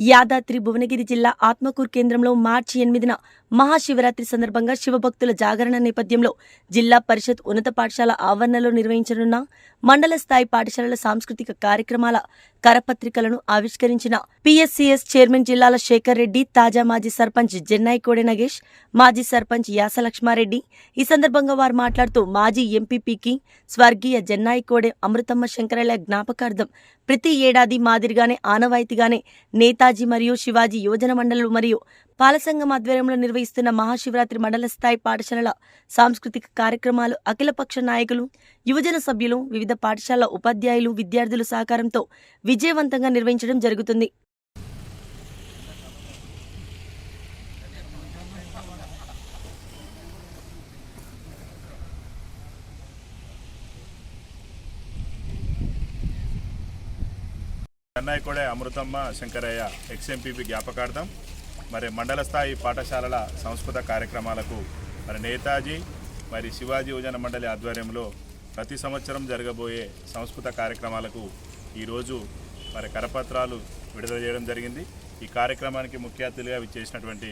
యాదాద్రి భువనగిరి జిల్లా ఆత్మకూరు కేంద్రంలో మార్చి ఎనిమిదిన మహాశివరాత్రి సందర్భంగా శివభక్తుల జాగరణ నేపథ్యంలో జిల్లా పరిషత్ ఉన్నత పాఠశాల ఆవరణలో నిర్వహించనున్న మండల స్థాయి పాఠశాలల సాంస్కృతిక కార్యక్రమాల కరపత్రికలను ఆవిష్కరించిన పిఎస్సిఎస్ చైర్మన్ జిల్లాల శేఖర్ రెడ్డి తాజా మాజీ సర్పంచ్ జెన్నాయి కోడె నగేష్ మాజీ సర్పంచ్ యాస లక్ష్మారెడ్డి. ఈ సందర్భంగా వారు మాట్లాడుతూ మాజీ ఎంపీపీకి స్వర్గీయ జెన్నాయి కోడె అమృతమ్మ శంకరయ్య జ్ఞాపకార్థం ప్రతి ఏడాది మాదిరిగానే ఆనవాయితీగానే నేతాజీ మరియు శివాజీ యోజన మండలు మరియు పాలసంఘం ఆధ్వర్యంలో నిర్వహిస్తున్న మహాశివరాత్రి మండల స్థాయి పాఠశాలల సాంస్కృతిక కార్యక్రమాలు అఖిలపక్ష నాయకులు యువజన సభ్యులు వివిధ పాఠశాలల ఉపాధ్యాయులు విద్యార్థుల సహకారంతో విజయవంతంగా నిర్వహించడం జరుగుతుంది. చెన్నై కూడా అమృతమ్మ శంకరయ్య ఎక్స్ఎంపీపీ జ్ఞాపకార్థం మరి మండల స్థాయి పాఠశాలల సంస్కృత కార్యక్రమాలకు మరి నేతాజీ మరి శివాజీ యువజన మండలి ఆధ్వర్యంలో ప్రతి సంవత్సరం జరగబోయే సంస్కృత కార్యక్రమాలకు ఈరోజు మరి కరపత్రాలు విడుదల చేయడం జరిగింది. ఈ కార్యక్రమానికి ముఖ్య అతిథిగా విచ్చేసినటువంటి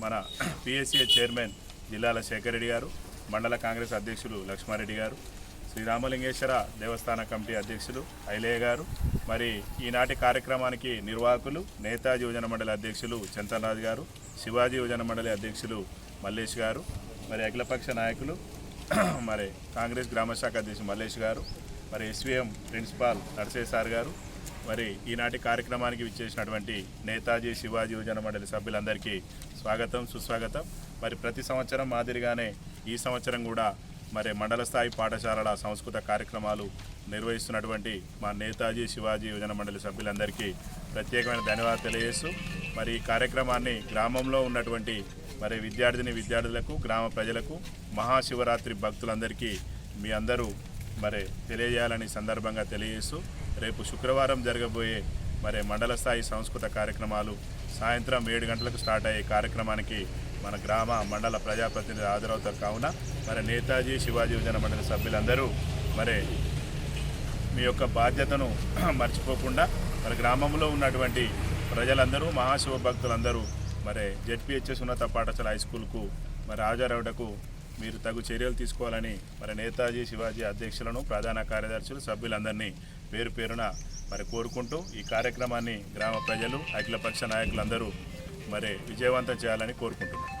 మన పిఎస్సీ చైర్మన్ జిల్లాల శేఖర్ రెడ్డి గారు మండల కాంగ్రెస్ అధ్యక్షులు లక్ష్మారెడ్డి గారు శ్రీ రామలింగేశ్వర దేవస్థాన కమిటీ అధ్యక్షులు ఐలయ్య గారు మరి ఈనాటి కార్యక్రమానికి నిర్వాహకులు నేతాజీ యువజన మండలి అధ్యక్షులు చంతనరాజు గారు శివాజీ యువజన మండలి అధ్యక్షులు మల్లేష్ గారు మరి అఖిలపక్ష నాయకులు మరి కాంగ్రెస్ గ్రామశాఖ అధ్యక్షులు మల్లేష్ గారు మరి ఎస్వీఎం ప్రిన్సిపాల్ నరసయ్య సార్ గారు మరి ఈనాటి కార్యక్రమానికి విచ్చేసినటువంటి నేతాజీ శివాజీ యువజన మండలి సభ్యులందరికీ స్వాగతం సుస్వాగతం. మరి ప్రతి సంవత్సరం మాదిరిగానే ఈ సంవత్సరం కూడా మరి మండల స్థాయి పాఠశాలల సంస్కృత కార్యక్రమాలు నిర్వహిస్తున్నటువంటి మా నేతాజీ శివాజీ యువజన మండలి సభ్యులందరికీ ప్రత్యేకమైన ధన్యవాదాలు తెలియజేస్తూ మరి ఈ కార్యక్రమాన్ని గ్రామంలో ఉన్నటువంటి మరి విద్యార్థిని విద్యార్థులకు గ్రామ ప్రజలకు మహాశివరాత్రి భక్తులందరికీ మీ అందరూ మరి తెలియజేయాలని సందర్భంగా తెలియజేస్తూ రేపు శుక్రవారం జరగబోయే మరి మండల స్థాయి సంస్కృత కార్యక్రమాలు సాయంత్రం ఏడు గంటలకు స్టార్ట్ అయ్యే కార్యక్రమానికి మన గ్రామ మండల ప్రజాప్రతినిధి హాజరవుతారు. కావున మరి నేతాజీ శివాజీ యువజన మండలి సభ్యులందరూ మరి మీ యొక్క బాధ్యతను మర్చిపోకుండా మరి గ్రామంలో ఉన్నటువంటి ప్రజలందరూ మహాశివ భక్తులందరూ మరి జెడ్పిహెచ్ఎస్ ఉన్నత పాఠశాల హై స్కూల్కు మరి హాజరవుటకు మీరు తగు చర్యలు తీసుకోవాలని మరి నేతాజీ శివాజీ అధ్యక్షులను ప్రధాన కార్యదర్శులు సభ్యులందరినీ పేరు పేరున మరి కోరుకుంటూ ఈ కార్యక్రమాన్ని గ్రామ ప్రజలు అఖిలపక్ష నాయకులందరూ మరి విజయవంతం చేయాలని కోరుకుంటున్నాను.